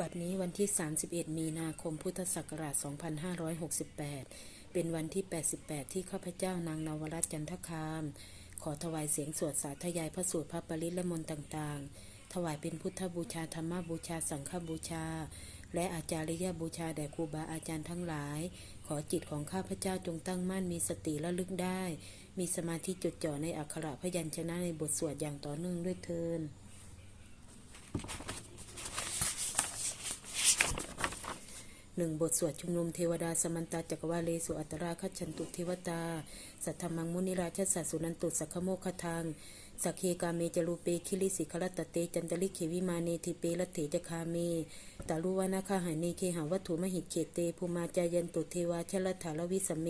บัดนี้วันที่ 31 มีนาคมพุทธศักราช 2568 เป็นวันที่ 88 ที่ข้าพเจ้านางนวรัตน์จันทคาม ขอถวายเสียงสวดสาธยายพระสูตรพระปริตและมนต์ต่างๆ ถวายเป็นพุทธบูชาธรรมบูชาสังฆบูชา และอาจาริยบูชาแด่ครูบาอาจารย์ทั้งหลาย ขอจิตของข้าพเจ้าจงตั้งมั่นมีสติระลึกได้ มีสมาธิจดจ่อในอักขระพยัญชนะในบทสวดอย่างต่อเนื่องด้วยเทิน หนึ่งบทสวดชุมนุมเทวดาสมันตาจักรวาเลสุอัตราคัจฉันตุเทวตา สัทธมังมุนิราชสัสสุนันตุสักขโมคทังสักเคกาเมจรูเปคิลิสิคลตเตจันตลิเขวิมาเนทิเปลเถจคาเมตาลุวานาคาหาเนเคหาวัตถุมหิตเขตเตภูมาจายันตุเทวาชลถาลวิสเม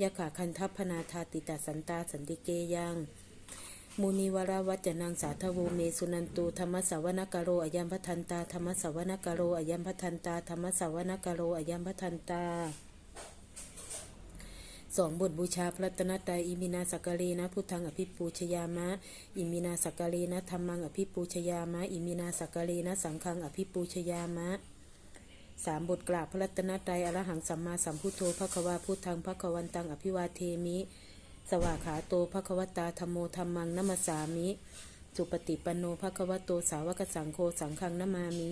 ยะขาคันทัพพนาธาติตาสันตาสันติเกยัง มุนีวราวัจนังสาธโวเมสุนันตุธรรมสาวนกโรอยัมพัทันตาธรรมสาวนกโรอยัมพัทันตาธรรมสาวนกโรอยัมพัทันตาสองบทบูชาพระตนตรัยอิมินาสักกะเลนะพุทธังอภิปูชยามะ อิมินาสักกะเลนะธรรมังอภิปูชยามะ อิมินาสักกะเลนะสังฆังอภิปูชยามะสามบทกราบพระรัตนตรัยอรหังสัมมาสัมพุทโธพระควาพุทธังพระควันตังอภิวาเทมิ สวากขาโตภควตาธรรมโมธรรมังนัมสสามิ สุปฏิปันโนภควโตสาวกสังโฆสังฆังนามามิ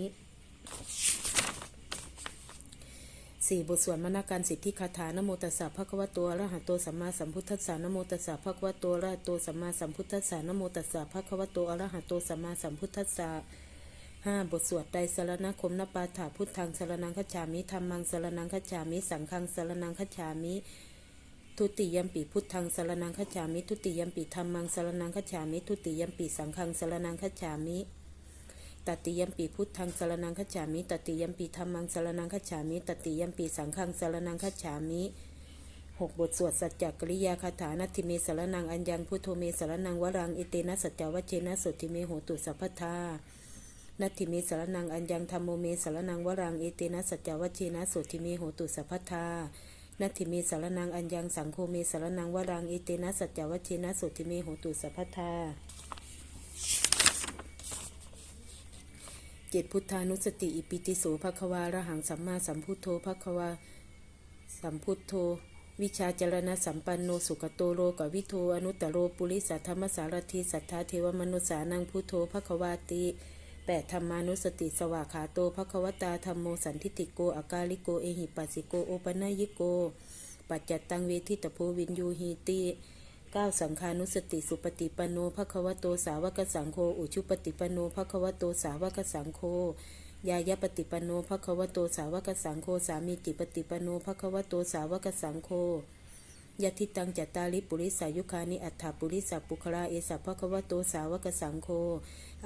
สี่บทสวดมนาการสิทธิคาถานโมตัสสะภควโตอระหะโตสัมมาสัมพุทธัสสะนโมตัสสะภควโตอระหะโตสัมมาสัมพุทธัสสะนโมตัสสะภควโตอระหะโตสัมมาสัมพุทธัสสะห้าบทสวดไตรสรณคมนปาถาพุทธังสรนังคจามิธรรมังสรนังคจามิ สังฆังสรนังคจามิ ทุติยมปีพุทธังสรนังคัจามิ ทุติยมปีธรรมังสรนังคัจามิ ทุติยมปีสังฆังสรนังคัจามิตติยมปีพุทธังสรนังคัจามิตติยมปีธรรมังสรนังคัจามิตติยมปีสังฆังสรนังคัจามิหกบทสวดสัจจกริยาคาถานัตถิเมสรนังอัญญังพุทโธเมสรนังวรังอิเตนะสัจจวัเชนะสุติเมโหตุสัพพทานัตถิเมสรนังอัญญังธรรมโมเมสรนังวรังเอเตนะสัจจวัชเชนะสุติเมโหตุสัพพทา นัตถิเมสารนังอัญญังสังโฆเมสารนังวรังเอเตนะสัจจวัชเชนะสุติเมโหตุสัพพทาเจ็ดพุทธานุสติอิปิติโสภควาระหังสัมมาสัมพุทโธภควาสัมพุทโธ วิชาจรณะสัมปันโนสุขโตโลกวิโทอนุตตโรปุริสัทธรรมสารทีสัทธาเทวมนุสานังพุทโธภควาติ แปดธรรมานุสติสวากขาโตภควตาธรรมโมสันทิติโกอากาลิโกเอหิปัสสิโกโอปนยิโก ปัจจัตตังเวทิตโพวินยูหีติเก้าสังคานุสติสุปฏิปโนภควโตสาวกสังโฆอุชุปฏิปโนภควโตสาวกสังโฆยายปฏิปโนภควโตสาวกสังโฆสามีจิปฏิปโนภควโตสาวกสังโฆ ยะทิตังจัตตาลิปุริสายุคานิอัฏฐาปุริสัพปุคราเอสัพะควโตสาวกสังโฆ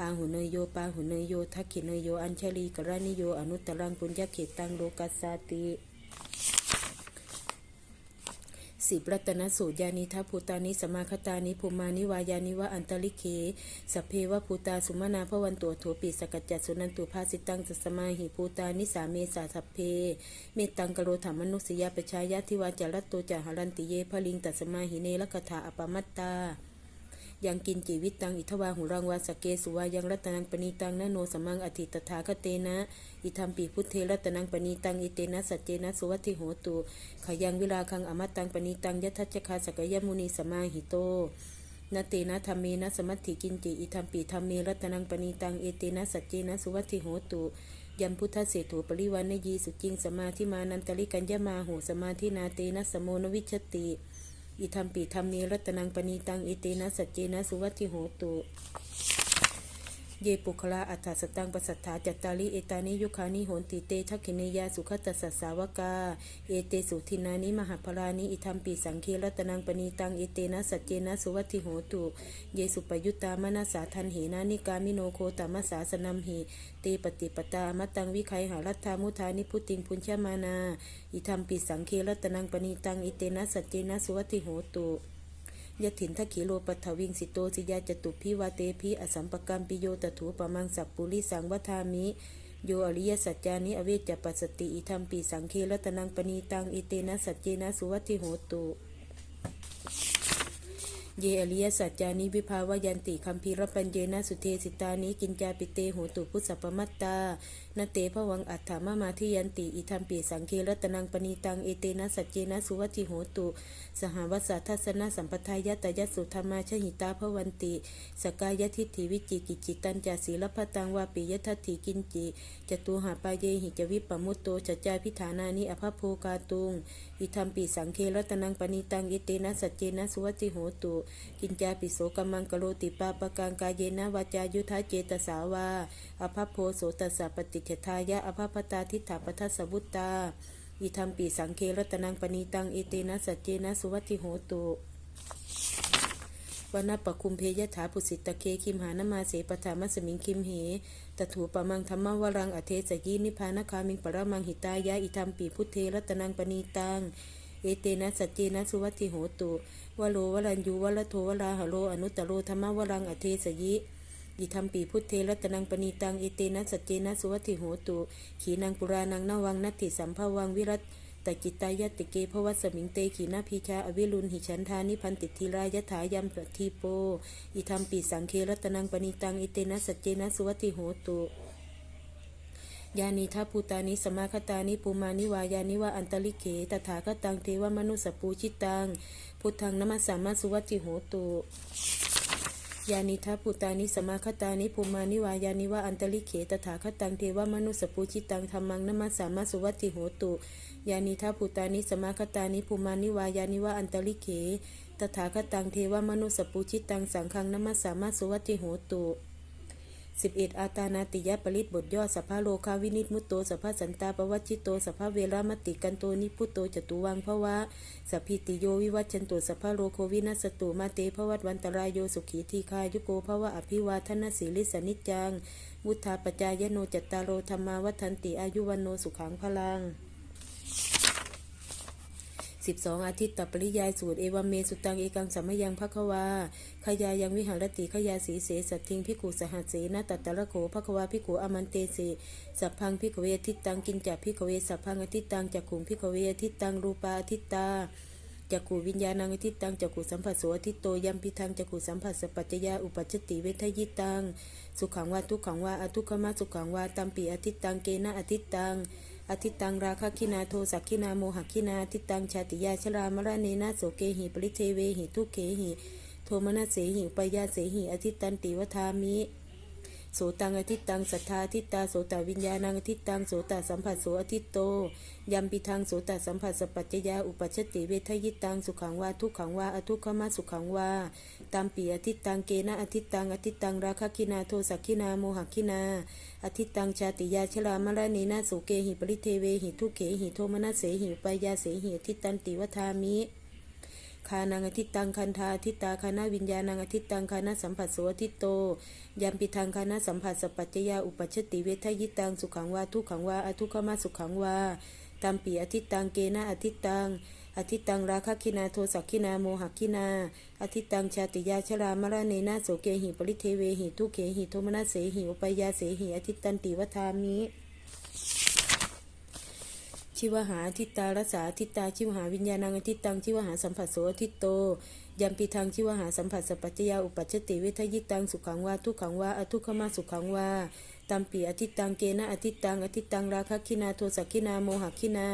อาหุเนยโยปาหุเนยโยทักขิเนยโยอัญชลีกรานิโยอนุตตรังปุญญเขตังโลกัสสาติ สิบรัตนสูตรยานิทัพภูตานิสมาคตานิภูมานิวายานิวะอันตลิเคสเพวะภูตาสุมานาพวันตัวโถปีสกัจจัดสุนันตุภาสิตังจัสมาหิภูตานิสาเมสาสัพเพ เมตังกโรธรรมนุสยาปชายาทิวาจารัตโตจาหารันติเยพลิงตัสมาหิเนลกถาอปมัตตา ยังกินจีวิตตังอิทวาหุรังวาสเกสุวายังรัตนังปณีตังนโนสมังอธิตถาคเตนะ อิธรรมปีพุทเทรัตนังปณีตังอิเตนะสัจเจนะสุวัติโหตุขยังวิลาคังอมตตังปณีตังยัทัจคาสกยมุนีสมาหิโตนาเตนะธรรมเมนะสมัติกินจิอิธรรมปีธรรมเมรัตนังปณีตังเอเตนะสัจเจนะสุวัติโหตุยัมพุทธเศรษฐูปริวันนยีสุจิงสมาธิมานันตลิกัญญมาโหสมาธินาเตนะสมโมนวิชติ อิธรรมปีธรรมเนรัตนังปณีตัง อิตนะสัจเจนะสุวัติโหตุ เยปุคลาอัฏฐสตังปสัทธาจัตตาลิเอตานิยุคานิโหนติเตทักขิเนยาสุขตัสสสาวกา เอเตสุทินานิมหาพลานิอิธรรมปีสังเครัตนังปณีตังเอเตนะสัจเจนะสุวัติโหตุเยสุปยุตตามนาสาทันเหนานิกามิโนโคตามสาสนัมหิเตปฏิปตามตังวิไคหารัตามุทานิพุติงพุญชมานา อิธรรมปีสังเครัตนังปณีตังเอเตนะสัจเจนะสุวัติโหตุ ยถินทขีโลปัทวิงสิโตสิยาจตุพิวาเตพิอสัมปกรรมปิโยตถูปมังสัพปุริสังวทามิโยอริยสัจจานิอเวจจปัสสติอิธรรมปีสังเครัตนังปณีตังอิเตนะสัจเจนะสุวัติโหตุเยอริยสัจจานิวิภาวยันติคัมภีรปัญเยนะสุเทสิตานิกินจาปิเตโหตุพุทธปมัตตานเตภวังอัฏฐามามาทิยันติ อิทัมปีสังเครัตนังปณีตัง เอเตนะสัจเจนะสุวัติโหตุ สหวัสสะทัสสนะสัมปทายะตยัสสุธรรมาชหิตาภวันติ สกายทิฏฐิวิจิกิจิตันจาศีลพตังวาปิยทัตถิกินจิ จตุหาปายเยหิจวิปปมุตโตจัจจาพิธานานิอภพโพกาตุง อิทัมปีสังเครัตนังปณีตัง เอเตนะสัจเจนะสุวัติโหตุ กินจาปิโสกัมมังกโรติปาปกังกายเยนะวาจายุทธาเจตสาวาอภพโพโสตัสสะปฏิจทายะอภพตาทิฏฐาปทัสสุตตา อิทัมปีสังเครัตนังปณีตังเอเตนะสัจเจนะสุวัติโหตุวนาปคุมเพยถาปุสิตตะเคคิมหานมาเสปถามัสมิงคิมเหตถูปะมังธรรมวรังอเทสยีนิพานคามิงปรมังหิตายะอิทัมปีพุทเทรัตนังปณีตังเอเตนะสัจเจนะสุวัติโหตุวโลวรัญยูวรโทวราหโลอนุตตโรธรรมวรังอเทสยิ อิทัมปีพุทเทรัตนังปณีตัง เอเตนะสัจเจนะสุวัติโหตุขีนังปุรานังนวังนัตถิสัมภวังวิรัตตจิตตายติเกภวัสมิงเตขีนาพีชาอวิรุณหิฉันทานิพันติทีรายถายัมปทีโป อิทัมปีสังเครัตนังปณีตัง เอเตนะสัจเจนะสุวัติโหตุยานิทัพูตานิสมาคตานิปูมานิวายานิวาอันตลิเขตถาคตังเทวมนุสสปูชิตัง พุทธังนมัสสามาสุวัติโหตุ ยานิทัพภูตานิสมาคตานิภูมานิวายานิวะอันตลิเขตถาคตังเทวมนุสปูชิตังธรรมังนมัสสามาสุวัติโหตุยานิทัพภูตานิสมาคตานิภูมานิวายานิวะอันตลิเขตถาคตังเทวมนุสสปูชิตังสังฆังนมัสสามาสุวัติโหตุ 11 อาตานาติยปริตบทย่อสัพพะโลคาวินิตมุตโตสัพพะสันตาปวัชชิโตสัพพะเวรามติกันโตนิพุตโตจตุวังภวะสัพพิติโยวิวัชชันตุสัพพะโลโควินัสตุมาเตภวัตวันตรายโยสุขีทีคายุโกภวะอภิวาทนาสีลิสนิจจังมุทธาปจายโนจัตตารโรธรรมาวัฏันติอายุวันโนสุขังพลัง สิบสองอาทิตย์ตัปริยายสูตรเอวเมสุตังเอกังสัมมยังพภควาขยายังวิหารติขยาสีเสสัตทิงพิกุสหัสเสนาตัตตะระโขภควาพิกุอมันเตเสสัพพังพิกเวทิตังกินจักพิกเวสัพพังอทิตังจักขุงพิกเวทิตังรูปาอทิตาจักขูวิญญาณังอทิตังจักขูสัมผัสโสอทิโตยัมพิทังจักขูสัมผัสสปัจจยาอุปัชชติเวทยิตัง สุขังวาทุกขังวาอทุกขมาสุขังวาตัมปีอทิตังเกนะอทิตัง อทิตังราคะคินาโทสักคินาโมหคินาอทิตังชาติยาชรามรณเนนาโสเกหิปริเทเวหิทุเคหิโทมนัสเสหิปยาเสหิอทิตันติวทามิ โสตังอทิตังสัทธาอทิตาโสตวิญญาณังอทิตังโสตสัมผัสโสอทิตโตยัมปิทังโสตสัมผัสสปัจจยาอุปัชติเวทยิตังสุขังวาทุกขังวาอทุกขมาสุขังวาตามปีอทิตังเกนะอทิตังอทิตังราคะคินาโทสักคินาโมหคินาอทิตังชาติยาชรามรณีนาโสเกหิปริเทเวหิทุเขหิโทมนัสเสหิปายาเสหิอทิตันติวทามิ คานังอทิตังคันธาทิตาคานาวิญญาณังอทิตังคานาสัมผัสโสอทิโตยัมปิทังคานาสัมผัสสปัจจยาอุปัชติเวทยิตังสุขังวาทุขังวาอทุกขมาสุขังวาตามปีอทิตังเกนะอทิตังอทิตังราคะคินาโทสักคินาโมหคินาอทิตังชาติยาชรามรณเนนะโสเกหิปริเทเวหิทุเขหิโทมนัสเสหิอุปยาเสหิอทิตันติวทามิ ชิวหาทิตารัสสาทิตาชิวหาวิญญาณังอทิตังชิวหาสัมผัสโสอทิตโตยัมปีทังชิวหาสัมผัสสปัจจยาอุปัชติเวทยิตังสุขังวาทุกขังวาอทุกขมาสุขังวาตัมปีอทิตังเกนะอทิตังอทิตังราคะคินาโทสักคินาโมหคินา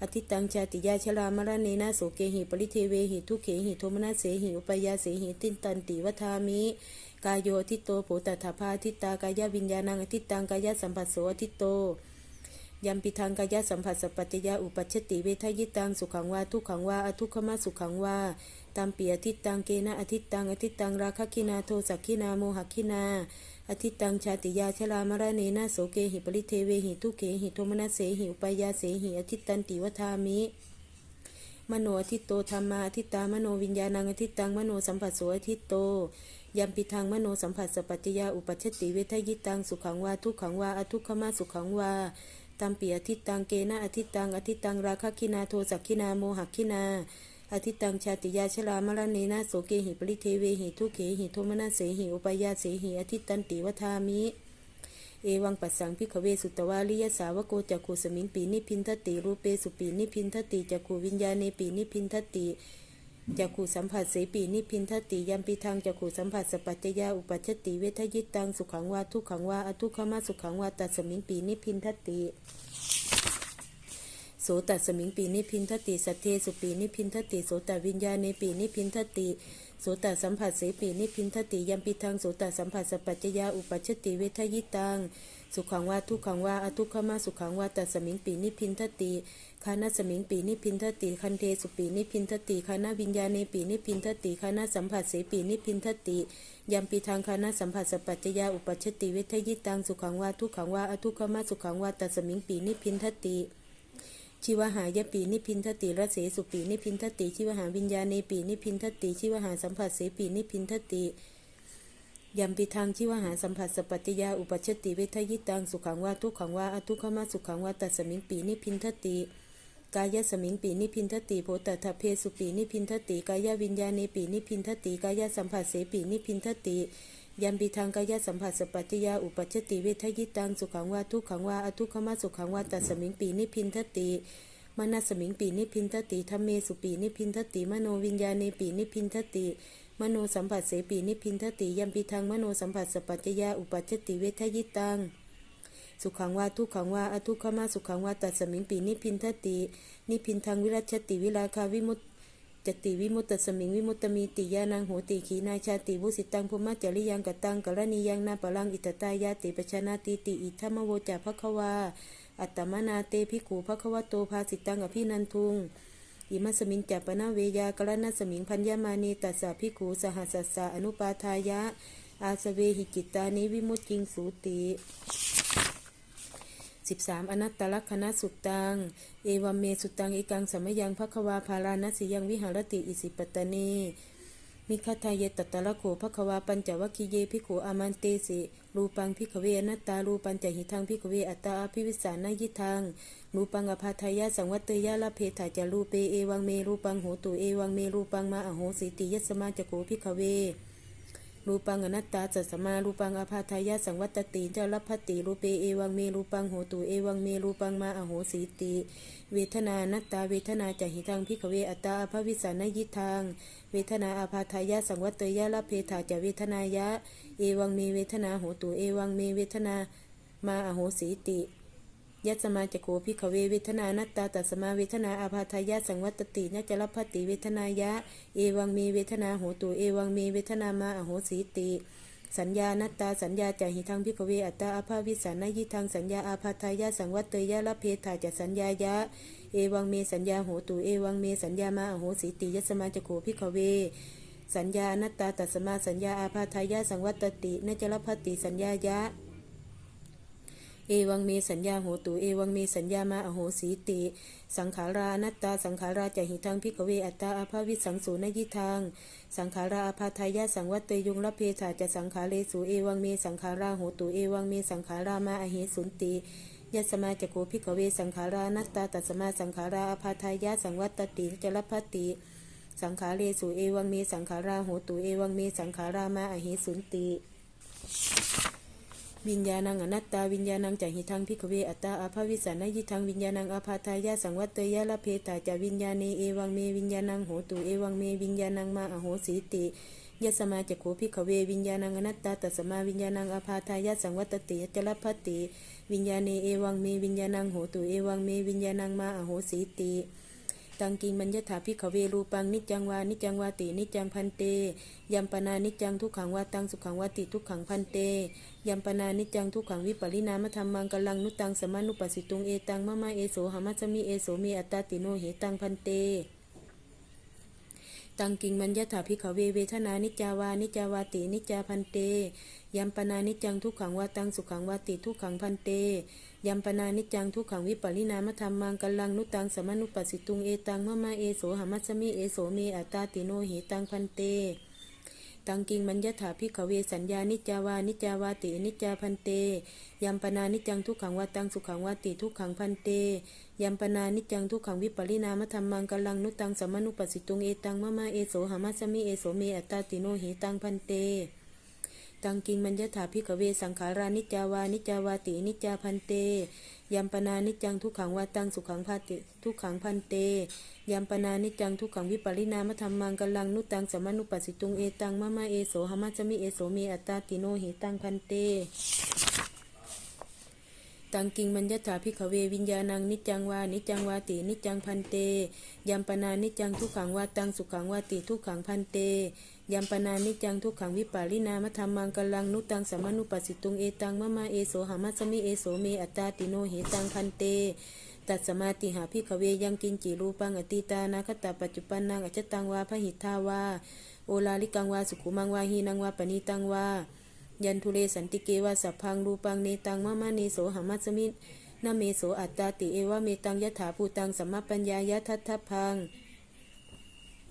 อทิตังชาติยาชรามรณเนนะโสเกหิปริเทเวหิทุเขหิโทมนัสเสหิอุปยาเสหิตินตันติวทามิกายโยทิโตโผตถาภาทิตากายวิญญาณังอทิตังกายสัมผัสโสอทิโต ยัมปิทังกายสัมผัสสปัจจยาอุปัชติเวทยิตังสุขังวาทุกขังวาอทุกขมาสุขังวาตามเปีอทิตังเกนะอทิตังอทิตังราคะคินาโทสักคินาโมหคินา อทิตังชาติยาชรามรณเนนะโสเกหิปริเทเวหิทุเขหิโทมนัสเสหิอุปยาเสหิอทิตันติวทามิมโนอทิตโตธรรมาอทิตามโนวิญญาณังอทิตังมโนสัมผัสโสอทิตโตยัมปิทังมโนสัมผัสสปัจจยาอุปัชติเวทยิตังสุขังวาทุกขังวาอทุกขมาสุขังวา ตัมปีอทิตังเกนะอทิตังอทิตังราคะคินาโทสักคินาโมหคินาอทิตังชาติยาชรามรณเนนะโสเกหิปริเทเวหิทุเขหิโทมนัสเสหิอุปยาเสหิอทิตันติวทามิเอวังปัสสังพิขเวสุตวาลิยสาวโกจักขูสมิงปีนิพินทติรูเปสุปีนิพินทติจักขูวิญญาเนปีนิพินทติ จักขุสัมผัสเสปีนิพินทติยัมปิทางจักขุสัมผัสสปัจจยาอุปัชติเวทยิตังสุขังวาทุกขังวาอทุกขมาสุขังวาตัสสมิงปีนิพินทติโสตัสมิงปีนิพินทติสัทเทสุปีนิพินทติโสตวิญญาเนปีนิพินทติโสตสัมผัสเสปีนิพินทติยัมปิทางโสตสัมผัสสปัจจยาอุปัชติเวทยิตังสุขังวาทุกขังวาอทุกขมาสุขังวาตัสมิงปีนิพินทติ คานาสมิงปีนิพินทติคันเทสุปีนิพินทติคานาวิญญาเนปีนิพินทติคานาสัมผัสเสปีนิพินทติยัมปิทางคานาสัมผัสสปัจจยาอุปัชติเวทยิตังสุขังวาทุขังวาอทุขมาสุขังวาตัสมิงปีนิพินทติชิวหายปีนิพินทติระเสสุปีนิพินทติชิวหาวิญญาเนปีนิพินทติชิวหาสัมผัสเสปีนิพินทติยัมปิทางชิวหาสัมผัสสปัตติยาอุปัชติเวทยิตังสุขังวาทุขังวาอทุขมาสุขังวาตัสมิงปีนิพินทติ กายสมิงปีนิพินทติโพตถเพสุปีนิพินทติกายวิญญาเนปีนิพินทติกายสัมผัสเสปีนิพินทติยัมปิทางกายสัมผัสสปัตติยาอุปัชติเวทยิตังสุขังวาทุขังวาอทุขมาสุขังวาตัสสมิงปีนิพินทติมนัสมิงปีนิพินทติธรรมเมสุปีนิพินทติมโนวิญญาเนปีนิพินทติ มโนสัมผัสเสปีนิพินทติยัมปิทางมโนสัมผัสสปัจจยาอุปัชชติเวทยิตัง สุขังวาทุกขังวาอทุกขมาสุขังวาตัสสมิงปีนิพินทตินิพินทางวิรัชติวิลาคาวิมุตจติวิมุตตสมิงวิมุตตมีติยานังโหติขีนาชาติวุสิตังพุมะจริยังกตังกรณียังนาปะลังอิตตายาติปชนาติติอิทัมโวจาภควา อัตตมนาเตภิกขุภควโตภาสิตังอภินันทุงอิมัสมิงจัปนาเวยากรณสมิงพัญญามานีตัสสะภิกขุสหัสสะอนุปาทายะ อาสเวหิจิตานิวิมุตติงสูติ 13 อนัตตลักษณสุตตัง เอวมเมสุตตังเอกังสัมยังภควาภารานัสสิยังวิหารติอิสิปตตเนมิคทายเยตตละโขภควาปัญจวัคคีเยภิกขุอามันเตสิรูปังพิขเวอนัตตารูปัญจหิทังพิขเวอัตตาอภิวิสานายิทังรูปังอภาทายาสังวัตเตยะละเพถาจารูเปเอวังเมรูปังโหตุเอวังเมรูปังมาอโหสิติยสมาจโกพิขเว รูปังอนัตตาจัสมารูปังอภาทายาสังวัตติเจ้าลัพพติรูเปเอวังเมรูปังโหตุเอวังเมรูปังมาอโหสีติเวทนานัตตาเวทนาจะหิทังพิขเวอัตตาอภวิสานยิทางเวทนาอาภาทายาสังวัตเตยะละเพถาจะเวทนายะ เอวังเมเวทนาโหตุเอวังเมเวทนามาอโหสีติ ยัสมาจโกพิขเวเวทนานัตตาตัสมาเวทนาอาภาทายาสังวัตตินจรพัตติเวทนายะ เอวังเมเวทนาโหตุเอวังเมเวทนามาอโหสีติสัญญานัตตาสัญญาจาหิทังพิขเวอัตตาอาภาวิสานายิทังสัญญาอาภาทายาสังวัตเตยะละเพถาจะสัญญายะ เอวังเมสัญญาโหตุเอวังเมสัญญามาอโหสีติยัสมาจโกพิขเว สัญญานัตตาตัสมาสัญญาอาภาทายาสังวัตตินจรพัติสัญญายะ เอวังเมสัญญาโหตุ เอวังเมสัญญามาอโหสีติ สังขารานัตตา สังขาราจะหิทังพิกเวอัตตาอาภาวิสังสูนยิทังสังขาราอาภาทายาสังวัตเตยุงละเพถาจะสังขาเรสูเอวังเมสังขาราโหตุ เอวังเมสังขารามาอเหสุนติยัสมาจโกพิกเวสังขารานัตตาตัสมาสังขาราอาภาทายาสังวัตติจรพัติ สังขาเรสูเอวังเมสังขาราโหตุ เอวังเมสังขารามาอเหสุนติ วิญญาณังอนัตตาวิญญาณังจะหิทังพิกเวอัตตาอาภาวิสานายิทังวิญญาณังอาภาทายาสังวัตเตยะละเพตาจะวิญญาเนเอวังเมวิญญาณังโหตุเอวังเมวิญญาณังมาอโหสีติยัสมาจะโขพิกเววิญญาณังอนัตตาตัสมาวิญญาณังอาภาทายาสังวัตติจลพัตติ วิญญาเนเอวังเมวิญญาณังโหตุเอวังเมวิญญาณังมาอโหสีติ ตังกิงมัญญถาพิขเวรูปังนิจังวานิจังวาตินิจังพันเตยัมปนานิจังทุกขังวาตังสุขังวาติทุกขังพันเตยัมปนานิจังทุกขังวิปริณามธรรมังกลังนุตังสมานุปัสสิตุงเอตังมะมาเอโสหามัสมิเอโสเมอัตตาติโนเหตังพันเต ตังกิงมัญญถาพิขเวเวทนานิจาวานิจาวาตินิจาพันเตยัมปนานิจังทุกขังวาตังสุขังวาติทุกขังพันเตยัมปนานิจังทุกขังวิปริณามธรรมังกัลลังนุตังสมานุปัสสิตุงเอตังมะมาเอโสหามัสมิเอโสเมอัตตาติโนหิตังพันเต ตังกิงมัญญถาพิขเวสัญญานิจาวานิจาวาตินิจาพันเตยัมปนานิจังทุกขังวาตังสุขังวาติทุกขังพันเตยัมปนานิจังทุกขังวิปริณามธรรมังกัลังนุตังสมมนุปัสสิตุงเอตังมะมาเอโสหามัสมิเอโสเมอัตตาติโนเหตังพันเต ตังกิงมัญญถาพิกเวสังขารานิจาวานิจาวาตินิจาพันเตยัมปนานิจังทุกขังวาตังสุขังภาติทุกขังพันเตยัมปนานิจังทุกขังวิปริณามธรรมังกัลลังนุตังสมนุปัสสิตุงเอตังมะมะเอโสหมัจจมิเอโสเมอัตตาติโนหิตังพันเตตังกิงมัญญถาพิขเววิญญาณังนิจังวานิจังวาตินิจังพันเตยัมปนานิจจังทุกขังวาตังสุขังวาติทุกขังพันเต ยัมปนานิจังทุกขังวิปาริณามธรรมังกลังนุตังสัมมนุปัสสิตุงเอตังมะมาเอโสหามัสมิเอโสเมอัตตาติโนเหตังพันเต ตัดสมาติหาพิขเวยังกินจิรูปังอติตานาคตาปัจจุปันนังอจตังวาพหิทธาวาโอลาลิกังวาสุขุมังวาหีนังวาปณิตังวายันทุเรสันติเกวาสัพพังรูปังเนตังมะมะเนโสหามัสมินาเมโสอัตตาติเอวะเมตังยถาภูตังสัมมาปัญญายะทัตถพัง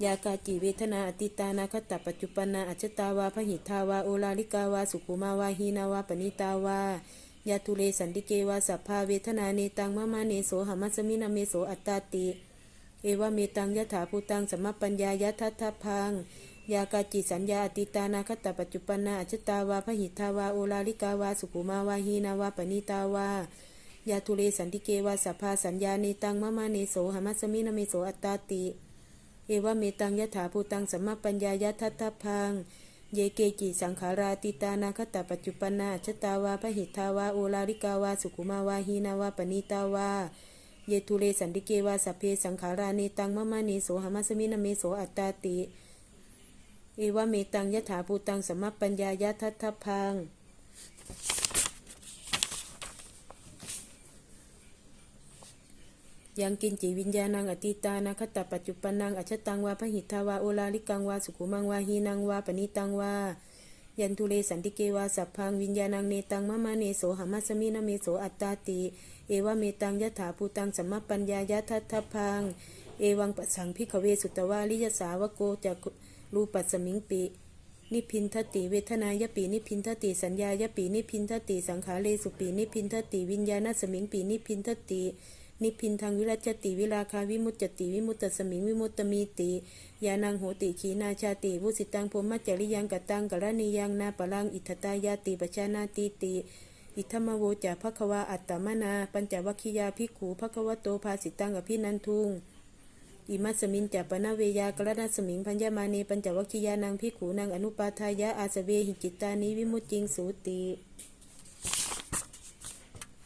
ยากาจิเวทนาอติตานาคตปัจจุปนาอัจจตาวาพหิทาวาโอลาลิกาวาสุขุมาวาหีนาวาปณิตาวายาทุเรสันติเกวาสัพพาเวทนาเนตังมะมะเนโสหมัสมินาเมโสอัตตาติ เอวะเมตังยะถาภูตังสัมมปัญญายะทัตถพังยากาจิสัญญาอติตานาคตปัจจุปนาอัจจตาวาพหิทาวาโอลาลิกาวาสุขุมาวาหีนาวาปณิตาวายาทุเรสันติเกวาสัพพาสัญญาเนตังมะมะเนโสหมัสมินาเมโสอัตตาติ เอวะเมตังยะถาภูตังสัมมาปัญญายทัตถพัง เยเกจิสังขาราติตานาคตาปัจจุปนาชตาวาพหิทาวาโอลาริกาวาสุขุมาวาหีนาวาปณิตาวา เยทุเรสันติเกวาสัพเพสังขาราเนตังมะมะเนโสหมัสมินเมโสอัตตาติ เอวะเมตังยะถาภูตังสัมมาปัญญายทัตถพัง ยังกินจิวิญญาณังอติตานาคตปัจจุปนังอัจฉตังวาพหิทธาวาโอลาลิกังวาสุขุมังวาหีนังวาปณิตังวายันทุเรสันติเกวาสัพพังวิญญาณังเนตังมะมะเนโสหามัสมินาเมโสอัตตาติ เอวะเมตังยะถาภูตังสัมมปัญญายะทัตถพัง เอวังปะสังพิขเวสุตวาลิยสาวโกจากรูปัสมิงปินิพินทติเวทนายปีนิพินทติสัญญายปีนิพินทติสังขาเลสุปีนิพินทติวิญญาณสมิงปีนิพินทติ นิพินทางวิรัจติวิราคาวิมุตจติวิมุตตสมิงวิมุตตมีติยานังโหติขีนาชาติวุสิตังพรมัจจริยังกตังกรณียังนาปลังอิทธตายาติปชานาติติอิทมโวจาภควาอัตตมนา ปัญจวัคคียาภิกขูภควโตภาสิตังอภินันทุงอิมัสมินจัปปนาเวยากรณสมิงพัญญามานีปัญจวัคคียานังพิกขูนังอนุปาทายะอาสเวหิจิตานิวิมุตติงสูติ